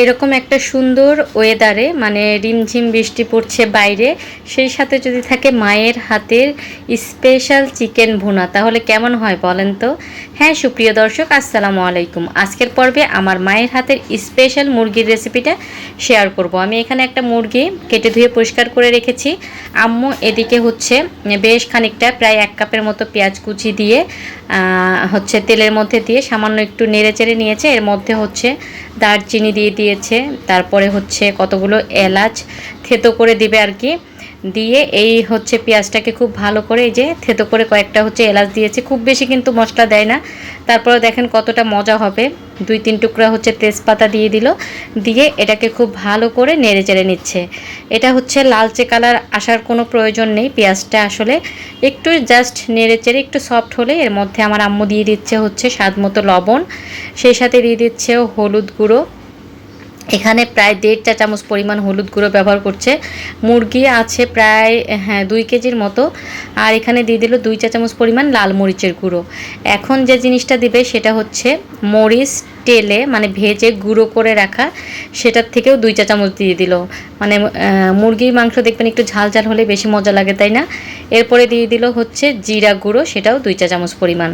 এরকম একটা সুন্দর ওয়েদারে মানে রিমঝিম বৃষ্টি পড়ছে বাইরে, সেই সাথে যদি থাকে মায়ের হাতের স্পেশাল চিকেন ভুনা, তাহলে কেমন হয় বলেন তো? হ্যাঁ সুপ্রিয় দর্শক, আসসালামু আলাইকুম। আজকের পর্বে আমার মায়ের হাতের স্পেশাল মুরগির রেসিপিটা শেয়ার করব। আমি এখানে একটা মুরগি কেটে ধুয়ে পরিষ্কার করে রেখেছি। আম্মু এদিকে হচ্ছে বেশ খানিকটা, প্রায় এক কাপের মতো পেঁয়াজ কুচি দিয়ে হচ্ছে তেলের মধ্যে দিয়ে সামান্য একটু নেড়ে চেড়ে নিয়েছে। এর মধ্যে হচ্ছে দারচিনি দিয়ে দিয়েছে, তারপরে হচ্ছে কতগুলো এলাচ থেতো করে দিবে আর কি। দিয়ে এই হচ্ছে পেঁয়াজটাকে খুব ভালো করে এই যে থেতো করে কয়েকটা হচ্ছে এলাচ দিয়েছে, খুব বেশি কিন্তু মশলা দেয় না। তারপরে দেখেন কতটা মজা হবে। দুই তিন টুকরা হচ্ছে তেজপাতা দিয়ে দিল। দিয়ে এটাকে খুব ভালো করে নেড়ে চেড়ে নিচ্ছে। এটা হচ্ছে লালচে কালার আসার কোনো প্রয়োজন নেই। পেঁয়াজটা আসলে একটু জাস্ট নেড়ে চেড়ে একটু সফট হলে এর মধ্যে আমার আম্মু দিয়ে দিচ্ছে হচ্ছে স্বাদ মতো লবণ। সেই সাথে দিয়ে দিচ্ছে হলুদ গুঁড়ো। এখানে প্রায় দেড় চা চামচ পরিমাণ হলুদ গুঁড়ো ব্যবহার করছে। মুরগি আছে প্রায় হ্যাঁ দুই কেজির মতো। আর এখানে দিয়ে দিল দুই চা চামচ পরিমাণ লাল মরিচের গুঁড়ো। এখন যে জিনিসটা দিবে সেটা হচ্ছে মরিচ, তেলে মানে ভেজে গুঁড়ো করে রাখা, সেটার থেকেও দুই চা চামচ দিয়ে দিল। মানে মুরগির মাংস দেখবেন একটু ঝাল ঝাল হলে বেশি মজা লাগে, তাই না? এরপরে দিয়ে দিল হচ্ছে জিরা গুঁড়ো, সেটাও দুই চা চামচ পরিমাণ।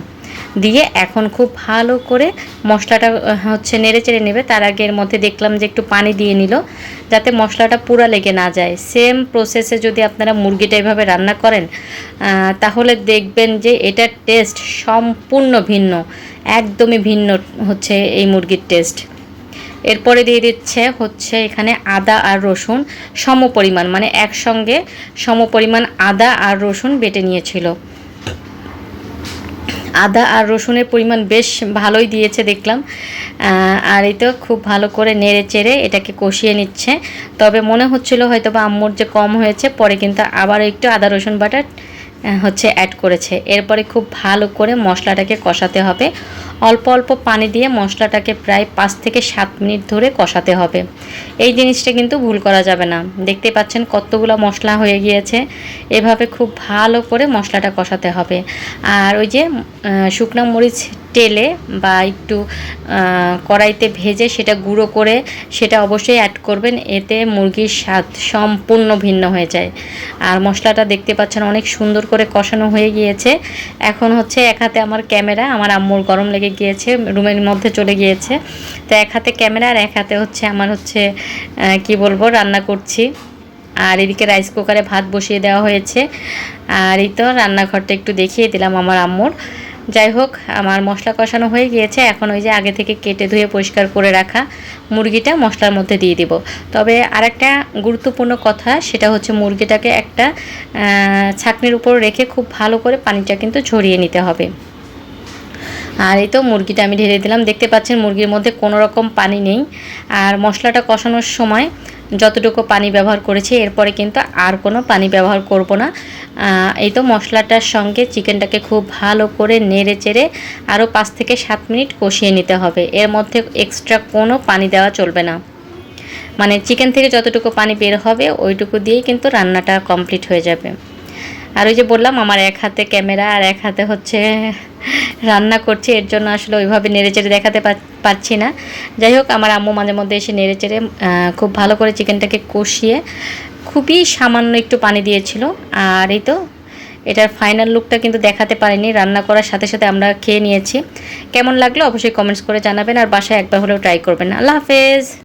দিয়ে এখন খুব ভালো করে মশলাটা হচ্ছে নেড়ে চেড়ে নেবে। তার আগে এর মধ্যে দেখলাম যে একটু পানি দিয়ে নিল, যাতে মশলাটা পুরা লেগে না যায়। সেম প্রসেসে যদি আপনারা মুরগিটা এভাবে রান্না করেন তাহলে দেখবেন যে এটার টেস্ট সম্পূর্ণ ভিন্ন, একদমই ভিন্ন হচ্ছে এই মুরগির টেস্ট এরপরে দিয়ে দিচ্ছে হচ্ছে এখানে আদা আর রসুন সম পরিমাণ মানে একসঙ্গে সম পরিমাণ আদা আর রসুন বেটে নিয়েছিল। আদা আর রসুনের পরিমাণ বেশ ভালোই দিয়েছে দেখলাম। আর এই তো খুব ভালো করে নেড়ে চেড়ে এটাকে কষিয়ে নিচ্ছে। তবে মনে হচ্ছিল হয়তো বা আম্মুর যে কম হয়েছে পরে কিন্তু আবার একটু আদা রসুন বাটা আহ, হচ্ছে অ্যাড করেছে। এরপরে খুব ভালো করে মশলাটাকে কষাতে হবে। অল্প অল্প পানি দিয়ে মশলাটাকে প্রায় পাঁচ থেকে সাত মিনিট ধরে কষাতে হবে। এই জিনিসটা কিন্তু ভুল করা যাবে না। দেখতে পাচ্ছেন কতগুলো মশলা হয়ে গিয়েছে। এভাবে খুব ভালো করে মশলাটা কষাতে হবে। আর ওই যে শুকনো মরিচ তেলে বা একটু কড়াইতে ভেজে সেটা গুঁড়ো করে সেটা অবশ্যই অ্যাড করবেন, এতে মুরগির স্বাদ সম্পূর্ণ ভিন্ন হয়ে যায়। আর মশলাটা দেখতে পাচ্ছেন অনেক সুন্দর করে কষানো হয়ে গিয়েছে। এখন হচ্ছে এক হাতে আমার ক্যামেরা, আমার আম্মুর গরম লেগে গিয়েছে, রুমের মধ্যে চলে গিয়েছে। তো এক হাতে ক্যামেরা আর এক হাতে হচ্ছে আমার হচ্ছে কি বলব, রান্না করছি। আর এদিকে রাইস কুকারে ভাত বসিয়ে দেওয়া হয়েছে। আর এই তো রান্নাঘরটা একটু দেখিয়ে দিলাম আমার আম্মুর। যাই হোক, আমার মশলা কষানো হয়ে গিয়েছে। এখন ওই যে আগে থেকে কেটে ধুয়ে পরিষ্কার করে রাখা মুরগিটা মশলার মধ্যে দিয়ে দিব। তবে আরেকটা গুরুত্বপূর্ণ কথা, সেটা হচ্ছে মুরগিটাকে একটা ছাঁকনির উপর রেখে খুব ভালো করে পানিটা কিন্তু ঝরিয়ে নিতে হবে। আর এই তো মুরগিটা আমি ঢেলে দিলাম। দেখতে পাচ্ছেন মুরগির মধ্যে কোনো রকম পানি নেই। আর মশলাটা কষানোর সময় যতটুকু পানি ব্যবহার করেছি, এরপরে কিন্তু আর কোনো পানি ব্যবহার করব না। এই তো মশলাটার সঙ্গে চিকেনটাকে খুব ভালো করে নেড়ে চেড়ে আরও পাঁচ থেকে সাত মিনিট কষিয়ে নিতে হবে। এর মধ্যে এক্সট্রা কোনো পানি দেওয়া চলবে না। মানে চিকেন থেকে যতটুকু পানি বের হবে, ওইটুকু দিয়েই কিন্তু রান্নাটা কমপ্লিট হয়ে যাবে। আর ওই যে বললাম, আমার এক হাতে ক্যামেরা আর এক হাতে হচ্ছে রান্না করছি। এর জন্য আসলে ওইভাবে নেড়েচেড়ে দেখাতে পার- পারছি না। যাই হোক, আমার আম্মু মাঝে মধ্যে এসে নেড়েচেড়ে খুব ভালো করে চিকেনটাকে কষিয়ে খুবই সামান্য একটু পানি দিয়েছিল। আর এই তো, এটার ফাইনাল লুকটা কিন্তু দেখাতে পারিনি। রান্না করার সাথে সাথে আমরা খেয়ে নিয়েছি। কেমন লাগল অবশ্যই কমেন্টস করে জানাবেন। আর বাসায় একবার হলেও ট্রাই করবেন। আল্লাহ হাফেজ!